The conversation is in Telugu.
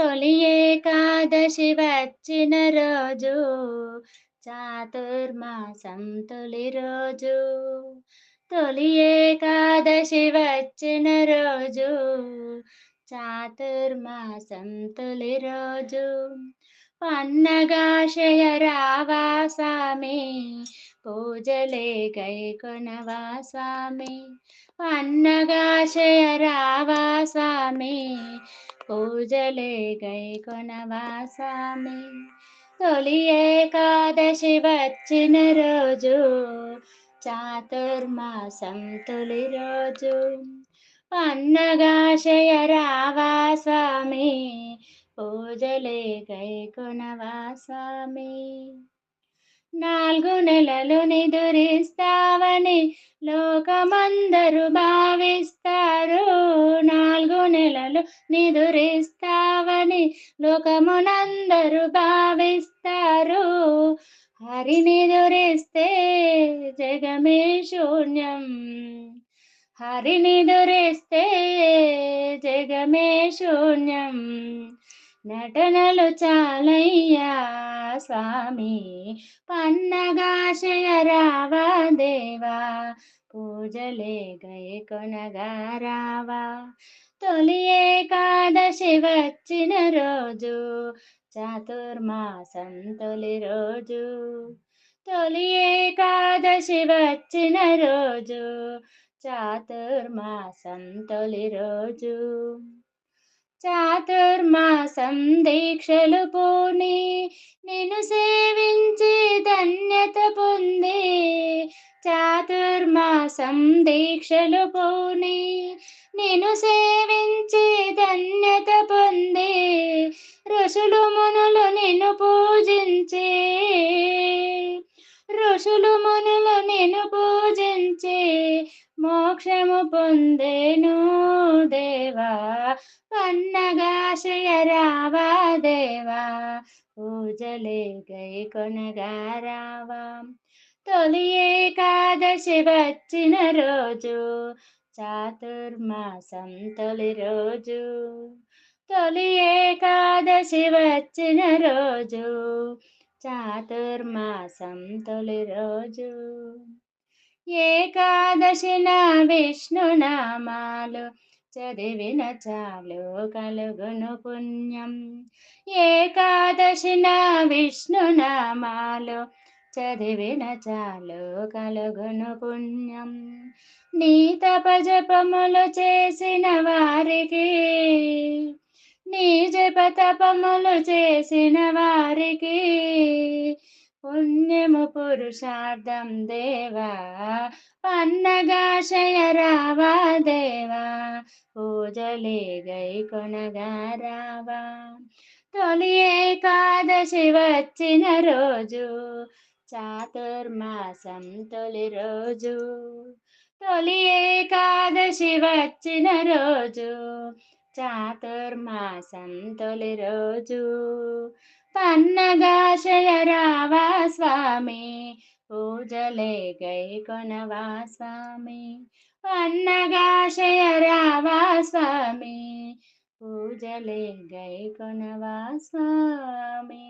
తొలి ఏకాదశి వచ్చిన రోజు చాతుర్మాసం తొలి రోజు. తొలి ఏకాదశి వచ్చిన రోజు చాతుర్మాసం తొలి రోజు. పన్నగాశయ రావా స్వామి పూజలే గైకొనవా స్వామి. పన్నగాశయ రావా స్వామి పూజలే గైకొనవా తొలి ఏకాదశి వచ్చిన రోజు చాతుర్మాసం తొలి రోజు. పన్నగాశయ రావాసామి పూజలే గైకొనవా స్వామి నాలుగు నెలలు నిదురిస్తావని లోకమందరు భావిస్తారు నెలలు నిదురిస్తావని లోకమునందరు భావిస్తారు. హరి నిదురిస్తే జగమే శూన్యం. హరి నిదురిస్తే జగమే శూన్యం. నటనలు చాలయ్యా స్వామి పన్నగాశయ రావా దేవా పూజలే గైకొనగా రావా. తొలి ఏకాదశి వచ్చిన రోజు చాతుర్మాసం తొలి రోజు. తొలి ఏకాదశి వచ్చిన రోజు చాతుర్మాసం తొలి రోజు. చాతుర్మాసం దీక్షలు పూని నిన్ను సేవించి ధన్యత పొంది. చాతుర్మాసం దీక్షలు పూని నిన్ను సే పూజించే ఋషులు మునుల నేను పూజించి. మోక్షము పొందేను దేవా. పన్నగాశయ రావా దేవా. పూజలే గై కొనగా రావా. తొలి ఏకాదశి వచ్చిన రోజు చాతుర్మాసం తొలి రోజు. తొలి ఏకాదశి వచ్చిన రోజు చాతుర్మాసం తొలి రోజు. ఏకాదశి నా విష్ణు నామాలు చదివిన చాలు కలుగును పుణ్యం. ఏకాదశి నా విష్ణు నామాలు చదివిన చాలు కలుగును పుణ్యం. నీ తపజపములు చేసిన వారికి నీ తపములు చేసిన వారికి పుణ్యము పురుషార్థం దేవా పన్నగాశయ రావా దేవా పూజలే గై కొనగా రావా. తొలి ఏకాదశి వచ్చిన రోజు చాతుర్మాసం తొలి రోజు తొలి ఏకాదశి వచ్చిన రోజు చాతుర్మాసం తొలి రోజు. పన్నగాశయ రావా స్వామి పూజలే గై కొనవా స్వామి. పన్నగాశయ రావా స్వామి పూజలే గై కొనవా స్వామి.